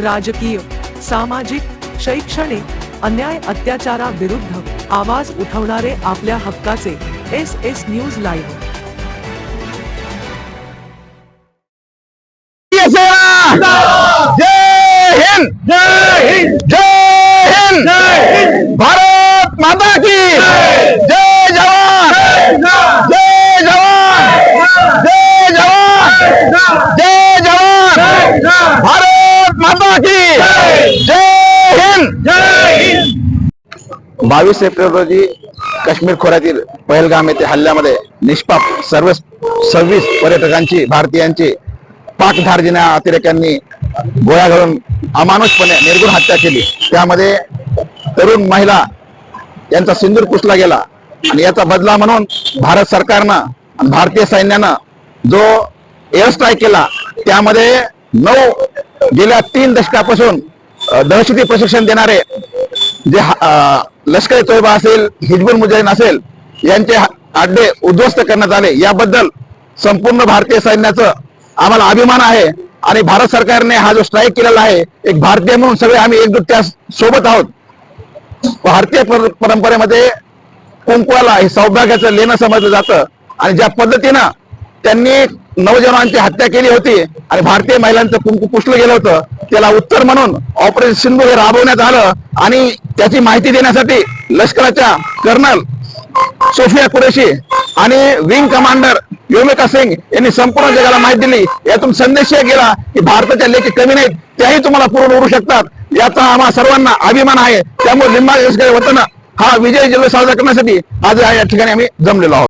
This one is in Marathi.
राजकीय सामाजिक शैक्षणिक अन्याय अत्याचाराविरुद्ध आवाज उठवणारे आपल्या हक्काचे एस एस न्यूज लाईव्ह. जय हिंद जय हिंद जय हिंद भारत माता की जय जवान जय जवान जय जवान जय जवान भारत माता की जय हिंद! जय हिंद! बावीस एप्रिल रोजी काश्मीर खोऱ्यातील पहलगाम येथे हल्ल्यामध्ये निष्पाप सर्व सव्वीस पर्यटकांची भारतीयांची पाकधारजीना अतिरेक्यांनी गोळ्या घालून अमानुषपणे निर्गुण हत्या केली. त्यामध्ये तरुण महिला यांचा सिंदूर पुसला गेला आणि याचा बदला म्हणून भारत सरकारनं आणि भारतीय सैन्यानं जो एअर स्ट्राईक केला त्यामध्ये नऊ गेल्या तीन दशकापासून दहशती प्रशिक्षण देणारे जे लष्करी लष्कर तोयबा असेल हिजबुल मुजाहिन असेल यांचे अड्डे उद्ध्वस्त करण्यात आले. याबद्दल संपूर्ण भारतीय सैन्याचं आम्हाला अभिमान आहे आणि भारत सरकारने हा जो स्ट्राईक केलेला आहे एक भारतीय म्हणून सगळे आम्ही एकजूट त्या सोबत आहोत. भारतीय पर- परंपरेमध्ये कुंकवाला हे सौभाग्याचं लेणं समजलं जातं आणि ज्या पद्धतीनं त्यांनी नवजवानांची हत्या केली होती आणि भारतीय महिलांचं कुंकू पुसलं गेलं होतं. त्याला उत्तर म्हणून ऑपरेशन सिंधू हे राबवण्यात आलं आणि त्याची माहिती देण्यासाठी लष्कराच्या कर्नल सोफिया कुरेशी आणि विंग कमांडर योमिका सिंग यांनी संपूर्ण जगाला माहिती दिली. यातून संदेश गेला की भारताच्या लेखी कमी नाहीत. त्याही तुम्हाला पूर्ण उरू शकतात. याचा आम्हा सर्वांना अभिमान आहे. त्यामुळे लिंबाळी वतन हा विजय जल्लोष साजरा करण्यासाठी आज या ठिकाणी आम्ही जमलेलो आहोत.